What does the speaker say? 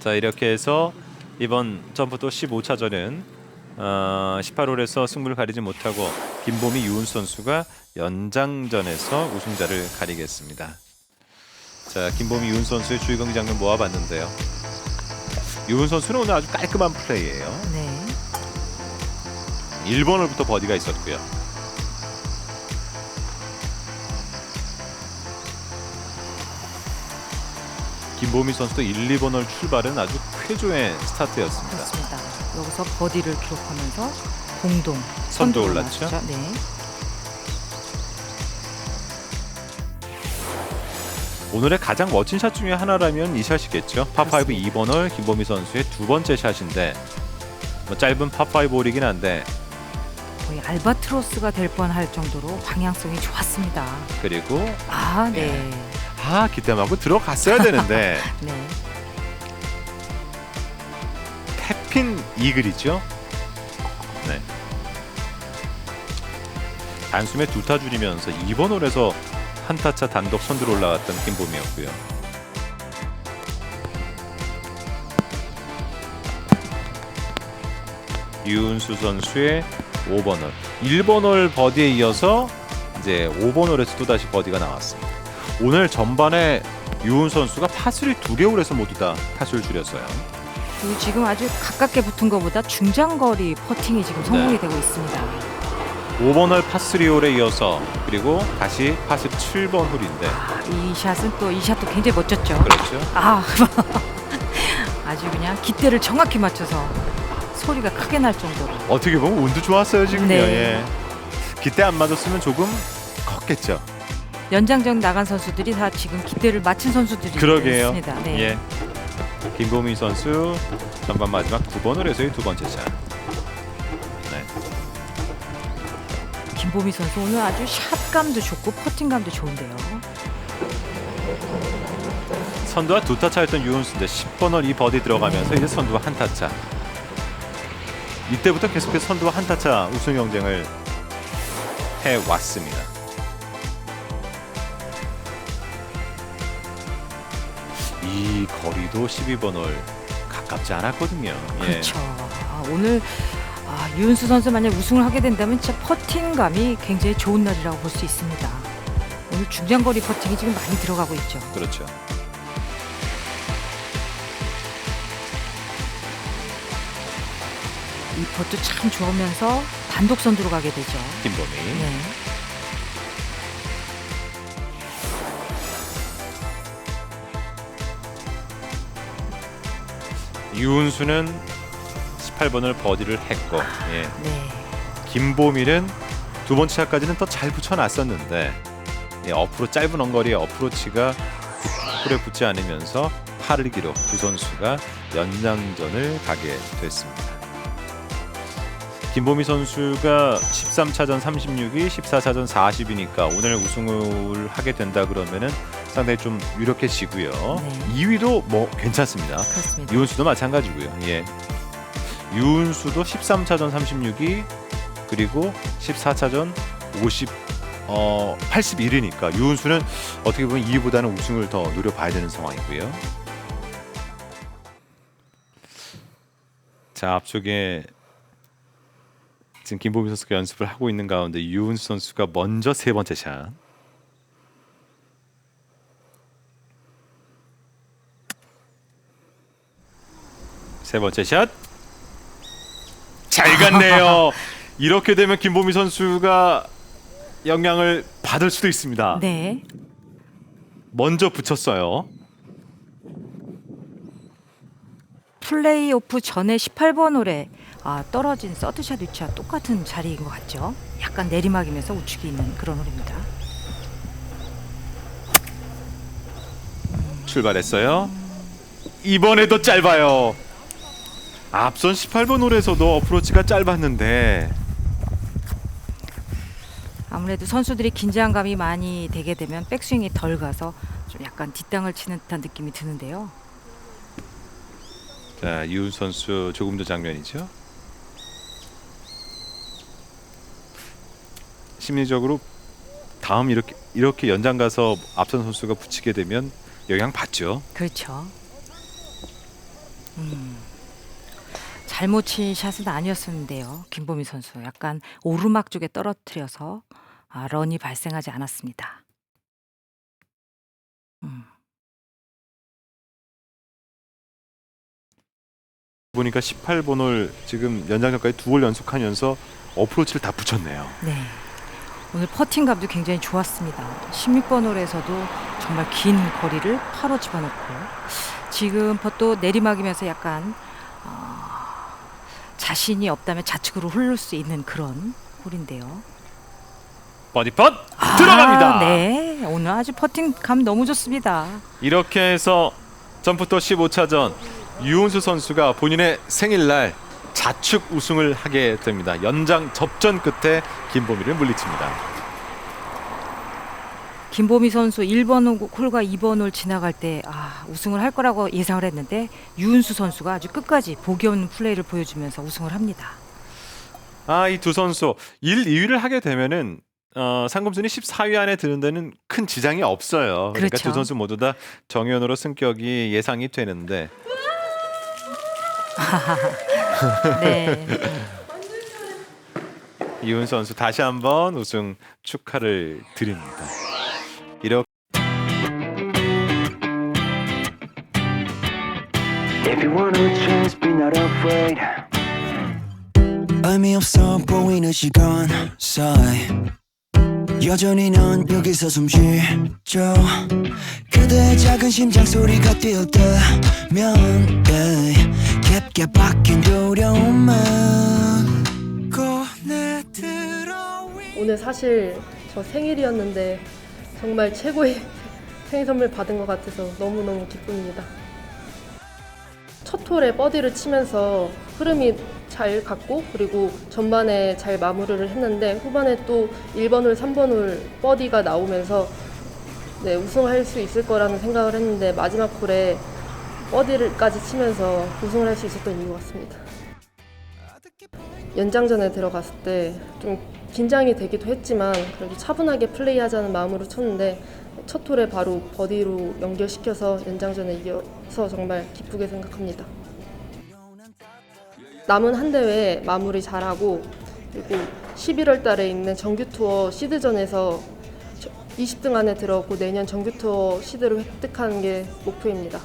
자 이렇게 해서 이번 점프도 15차전은 어, 18홀에서 승부를 가리지 못하고 김보미 유은 선수가 연장전에서 우승자를 가리겠습니다. 자 김보미 유은 선수의 주의경 장면 모아봤는데요. 유은 선수는 오늘 아주 깔끔한 플레이예요. 네. 1번 홀부터 버디가 있었고요. 김보미 선수도 1, 2번 홀 출발은 아주 쾌조의 스타트였습니다. 그렇습니다. 여기서 버디를 기록하면서 공동 선두 올랐죠? 나왔죠. 네. 오늘의 가장 멋진 샷 중에 하나라면 이 샷이겠죠. 파5 그렇습니다. 2번 홀 김보미 선수의 두 번째 샷인데 뭐 짧은 파5 홀이긴 한데 거의 알바트로스가 될 뻔할 정도로 방향성이 좋았습니다. 그리고 아, 네. 아 기대하고 들어갔어야 되는데 네. 태핀 이글이죠. 네. 단숨에 두 타 줄이면서 2번 홀에서 한 타차 단독 선두로 올라갔던 김보미였고요. 유은수 선수의 5번 홀, 1번 홀 버디에 이어서 이제 5번 홀에서 또 다시 버디가 나왔습니다. 오늘 전반에 유은 선수가 파스리 두 개홀에서 모두 다 타수를 줄였어요. 그리고 지금 아주 가깝게 붙은 것보다 중장거리 퍼팅이 지금 성공이 네. 되고 있습니다. 5번 홀 파3 홀에 이어서 그리고 다시 파4 7번 홀인데 아, 이 샷은 또 이 샷도 굉장히 멋졌죠. 그렇죠. 아, 아주 그냥 깃대를 정확히 맞춰서 소리가 크게 날 정도로. 어떻게 보면 운도 좋았어요 지금요. 네. 예. 기대 안 맞았으면 조금 컸겠죠. 연장전 나간 선수들이 다 지금 깃대를 맞춘 선수들이 그러게요. 있습니다. 네. 예. 김보민 선수 전반 마지막 9번 홀에서의 두 번째 샷. 네. 김보미 선수 오늘 아주 샷감도 좋고 퍼팅감도 좋은데요. 선두와 두 타 차였던 유은수인데 10번 홀이 버디 들어가면서 이제 선두와 한 타 차. 이때부터 계속해서 선두와 한 타 차 우승 경쟁을 해 왔습니다. 이 거리도 12번 홀 가깝지 않았거든요. 예. 그렇죠. 아, 오늘 아, 유은수 선수 만약 우승을 하게 된다면 진짜 퍼팅감이 굉장히 좋은 날이라고 볼 수 있습니다. 오늘 중장거리 퍼팅이 지금 많이 들어가고 있죠. 그렇죠. 이 퍼도 참 좋으면서 단독 선두로 가게 되죠. 김범희. 네. 유은수는 18번을 버디를 했고 예. 네. 김보밀은 두 번째 샷까지는 더 잘 붙여놨었는데 예, 어프로 짧은 언거리의 어프로치가 홀에 붙지 않으면서 파를 기록 두 선수가 연장전을 가게 됐습니다. 김보미 선수가 13차전 36위, 14차전 40이니까 오늘 우승을 하게 된다 그러면은 상당히 좀 유력해지고요. 네. 2위도 뭐 괜찮습니다. 그렇습니다. 유은수도 마찬가지고요. 예. 유은수도 13차전 36위 그리고 14차전 50 어, 81이니까 유은수는 어떻게 보면 2위보다는 우승을 더 노려봐야 되는 상황이고요. 자 앞쪽에 지금 김보미 선수가 연습을 하고 있는 가운데 유은수 선수가 먼저 세 번째 샷. 세 번째 샷. 잘 갔네요. 이렇게 되면 김보미 선수가 영향을 받을 수도 있습니다. 네. 먼저 붙였어요. 플레이오프 전에 18번 홀에 아, 떨어진 서드샷 위치와 똑같은 자리인 것 같죠. 약간 내리막이면서 우측이 있는 그런 홀입니다. 출발했어요. 이번에도 짧아요. 앞선 18번 홀에서도 어프로치가 짧았는데 아무래도 선수들이 긴장감이 많이 되게 되면 백스윙이 덜 가서 좀 약간 뒷땅을 치는 듯한 느낌이 드는데요. 자 이훈 선수 조금 더 장면이죠. 심리적으로 다음 이렇게 이렇게 연장 가서 앞선 선수가 붙이게 되면 영향 받죠. 그렇죠. 잘못 친 샷은 아니었었는데요. 김보미 선수 약간 오르막 쪽에 떨어뜨려서 아, 런이 발생하지 않았습니다. 음. 보니까 18번 홀 지금 연장전까지 두 홀 연속하면서 어프로치를 다 붙였네요. 네. 오늘 퍼팅감도 굉장히 좋았습니다. 16번 홀에서도 정말 긴 거리를 파로 집어넣고 지금 또 내리막이면서 약간 어, 자신이 없다면 좌측으로 흐를 수 있는 그런 홀인데요. 버디 펀 아, 들어갑니다. 네, 오늘 아주 퍼팅 감 너무 좋습니다. 이렇게 해서 점프터 15차전 유은수 선수가 본인의 생일날 자축 우승을 하게 됩니다. 연장 접전 끝에 김보미를 물리칩니다. 김보미 선수 1번 홀과 2번 홀 지나갈 때 아, 우승을 할 거라고 예상을 했는데 유은수 선수가 아주 끝까지 보기 없는 플레이를 보여주면서 우승을 합니다. 아, 이 두 선수 1, 2위를 하게 되면은 어, 상금순위 14위 안에 드는 데는 큰 지장이 없어요. 그러니까 그렇죠. 두 선수 모두 다 정현으로 승격이 예상이 되는데 네. 이훈 선수 다시 한번 우승 축하를 드립니다. If you want a chance, be not afraid. 의미 없어 보이는 시간 사이 여전히 넌 여기서 숨 쉬죠 그대의 작은 심장 소리가 뛰어 들면 yeah. 깊게 박힌 두려움만 꺼내 들어 오늘 사실 저 생일이었는데 정말 최고의 생일 선물 받은 것 같아서 너무너무 기쁩니다. 첫 홀에 버디를 치면서 흐름이 잘 갔고 그리고 전반에 잘 마무리를 했는데 후반에 또 1번 홀, 3번 홀 버디가 나오면서 네, 우승할 수 있을 거라는 생각을 했는데 마지막 홀에 버디를까지 치면서 우승을 할 수 있었던 이유 같습니다. 연장전에 들어갔을 때 좀 긴장이 되기도 했지만 그래도 차분하게 플레이하자는 마음으로 쳤는데 첫 홀에 바로 버디로 연결시켜서 연장전에 이겨서 정말 기쁘게 생각합니다. 남은 한 대회 마무리 잘하고 그리고 11월 달에 있는 정규 투어 시드전에서 20등 안에 들어오고 내년 정규 투어 시드를 획득하는 게 목표입니다.